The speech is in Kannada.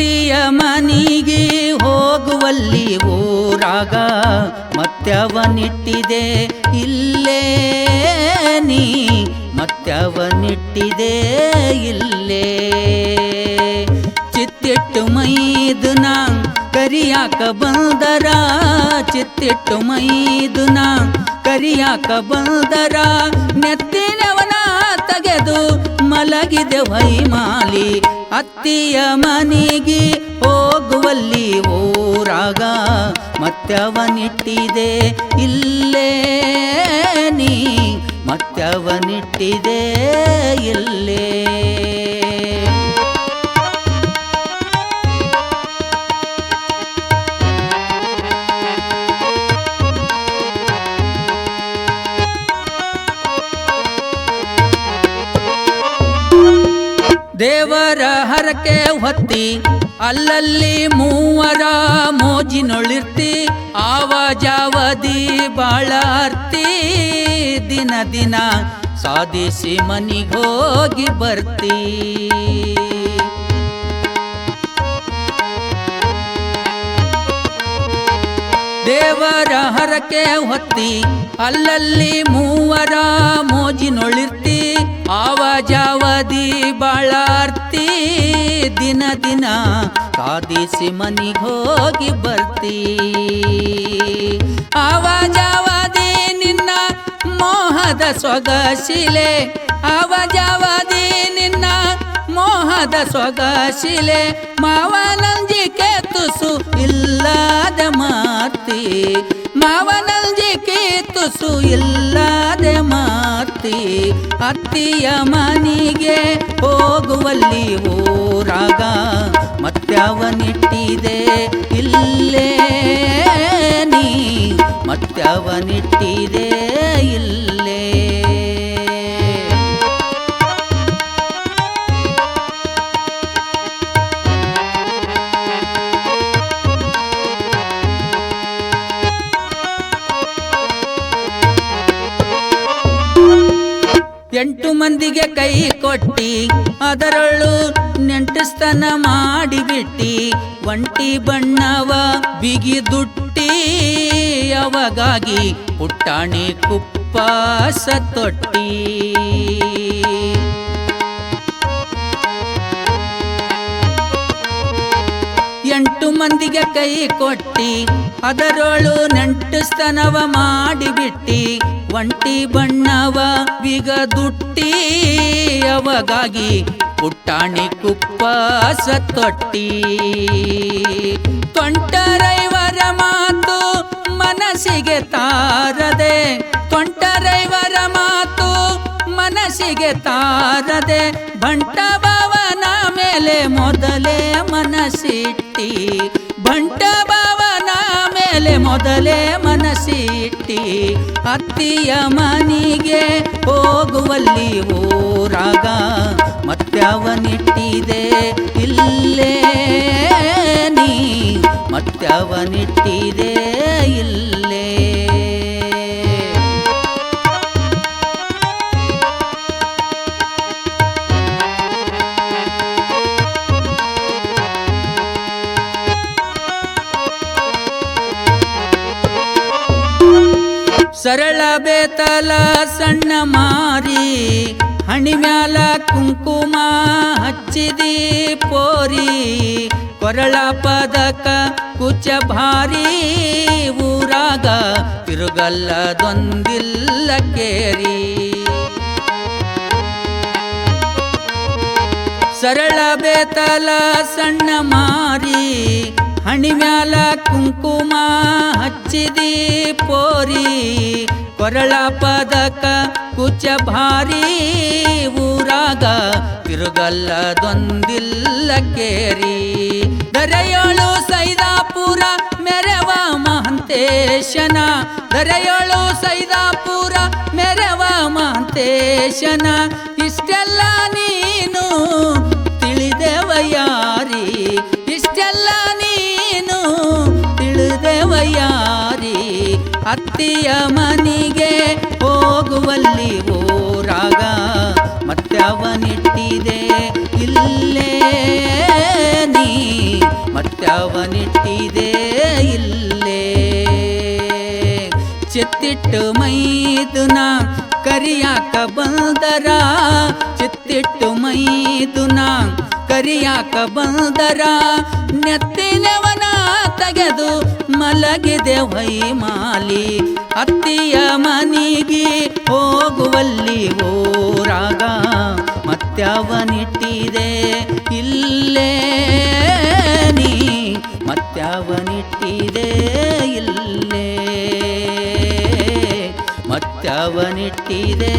ಅತ್ತಿಯ ಮನಿಗೆ ಹೋಗುವಲ್ಲಿ ಊರಾಗ ಮತ್ತವನಿಟ್ಟಿದೆ ಇಲ್ಲೇ ನೀ ಮತ್ತವನಿಟ್ಟಿದೆ ಇಲ್ಲೇ ಚಿತ್ತಿಟ್ಟು ಮೈದುನ ಕರಿಯಾಕ ಬಂದರ. ಚಿತ್ತಿಟ್ಟು ಮೈದುನ ಕರಿಯಾಕ ಬಂದರ. ನೆತ್ತಿನವನ ತೆಗೆದು ಮಲಗಿದೆ ವೈಮಾಲಿ ಅತ್ತಿಯ ಮನೆಗೆ ಹೋಗುವಲ್ಲಿ ಓರಾಗ ಮತ್ತವನಿಟ್ಟಿದೆ ಇಲ್ಲೇ ನೀ ಮತ್ತವನಿಟ್ಟಿದೆ ಇಲ್ಲೇ. ದೇವರ ಹರಕೆ ಹೊತ್ತಿ ಅಲ್ಲಲ್ಲಿ ಮೂವರ ಮೋಜಿನೊಳಿರ್ತಿ ಆವಾಜಾವದಿ ಬಾಳಾರ್ತಿ, ದಿನ ದಿನ ಸಾಧಿಸಿ ಮನಿಗೋಗಿ ಬರ್ತಿ. ದೇವರ ಹರಕೆ ಹೊತ್ತಿ ಅಲ್ಲಲ್ಲಿ ಮೂವರ ಮೋಜಿನೊಳಿರ್ತಿ ಆವಾಜಾವದಿ ಬಾಳಾರ್ತಿ, ದಿನ ದಿನ ಕಾದಿಸಿ ಮನಿಗೆ ಹೋಗಿ ಬರ್ತಿ. ಆವಾಜಾವದಿ ನಿನ್ನ ಮೋಹದ ಸೊಗಶಿಲೆ ಆವಾಜಾವದಿ ನಿನ್ನ ಮೋಹದ ಸೊಗಶಿಲೆ ಮಾವನಂಜಿಕೆ ತುಸು ಇಲ್ಲದ ಮಾತಿ ಮಾವನಂಜಿಕೆ ತುಸು ಇಲ್ಲದ ಮಾತಿ ಅತ್ತಿಯ ಮನಿಗೆ ಹೋಗುವಲ್ಲಿ ಓರಾಗ ಮತ್ತವನಿಟ್ಟಿದೆ ಇಲ್ಲೇ ನೀ ಮತ್ಯವನಿಟ್ಟಿದೆ ಎಂಟು ಮಂದಿಗೆ ಕೈ ಕೊಟ್ಟಿ ಅದರಳು ನೆಂಟಸ್ತನ ಮಾಡಿಬಿಟ್ಟಿ ಒಂಟಿ ಬಣ್ಣವ ಬಿಗಿದುಟ್ಟಿ ಅವಾಗಾಗಿ ಪುಟ್ಟಾಣಿ ಕುಪ್ಪಾಸ ತೊಟ್ಟಿ. ಎಂಟು ಮಂದಿಗೆ ಕೈ ಕೊಟ್ಟಿ ಅದರೊಳು ನೆಂಟಸ್ತನವ ಮಾಡಿಬಿಟ್ಟಿ, ಒಂಟಿ ಬಣ್ಣವ ಬಿಗದುಟ್ಟಿ ಅವಗಾಗಿ ಪುಟ್ಟಾಣಿ ಕುಪ್ಪ ಸತ್ತೊಟ್ಟಿ ತೊಂಟರೈವರ ಮಾತು ಮನಸ್ಸಿಗೆ ತಾರದೆ ತೊಂಟರೈವರ ಮಾತು ಮನಸ್ಸಿಗೆ ತಾರದೆ, ಬಂಟ ಭವನ ಮೇಲೆ ಮೊದಲೇ ಮನಸ್ಸಿಟ್ಟಿ. ಬಂಟ ಮೇಲೆ ಮೊದಲೇ ಮನಸ್ಸಿಟ್ಟಿ ಅತ್ತಿಯ ಮನಿಗೆ ಹೋಗುವಲ್ಲಿ ಊರಾಗ ಮತ್ಯವನಿಟ್ಟಿದೆ ಇಲ್ಲೇ ನೀ ಮತ್ಯವನಿಟ್ಟಿದೆ ಇಲ್ಲೇ ಸರಳ ಬೇತಲ ಸಣ್ಣ ಮಾರಿ, ಹಣಿ ಮ್ಯಾಲ ಕುಂಕುಮ ಹಚ್ಚಿದಿ ಪೋರಿ ಕೊರಳ ಪದಕ ಕುಚ ಭಾರಿ, ಊರಾಗ ತಿರುಗಲ್ಲದೊಂದಿಲ್ಲ ಕೇರಿ. ಸರಳ ಬೇತಲ ಸಣ್ಣ ಮಾರಿ ಹಣಿ ಮ್ಯಾಲ ಕುಂಕುಮ ಹಚ್ಚಿದಿ ಪೋರಿ, ಕೊರಳ ಪದಕ ಕುಚ ಭಾರಿ ಊರಾಗ ತಿರುಗಲ್ಲದೊಂದಿಲ್ಲ ಕೇರಿ. ದರೆಯೋಳು ಸೈದಾಪುರ ಮೆರವ ಮಹಂತೇಶನ, ದರೆಯೋಳು ಸೈದಾಪುರ ಮೆರವ ಮಹಂತೇಶನ, ಇಷ್ಟೆಲ್ಲ ನೀನು ತಿಳಿದೆವ ಯಾರಿ? ಅತ್ತಿಯ ಮನಿಗೆ ಹೋಗುವಲ್ಲಿ ಹೋರಾಗ ಮತ್ತೆ ಅವನಿಟ್ಟಿದೆ ಇಲ್ಲೇ ನೀ ಮತ್ಯವನಿಟ್ಟಿದೆ ಇಲ್ಲೇ ಚಿತ್ತಿಟ್ಟು ಮೈದುನ ಕರಿಯಾಕ ಬಂದರ. ಚಿತ್ತಿಟ್ಟು ಮೈದುನ ಕರಿಯಾಕ ಬಂದರ. ನೆತ್ತಿನವನ ತೆಗೆದು ಮಲಗಿದೆ ವೈಮಾಲಿ. ಅತ್ತಿಯ ಮನೆಗೆ ಹೋಗುವಲ್ಲಿ ಓರಾಗ ಮತ್ತವನಿಟ್ಟಿದೆ ಇಲ್ಲೇ ನೀ ಮತ್ತವನಿಟ್ಟಿದೆ ಇಲ್ಲೇ ಮತ್ಯವನಿಟ್ಟಿದೆ.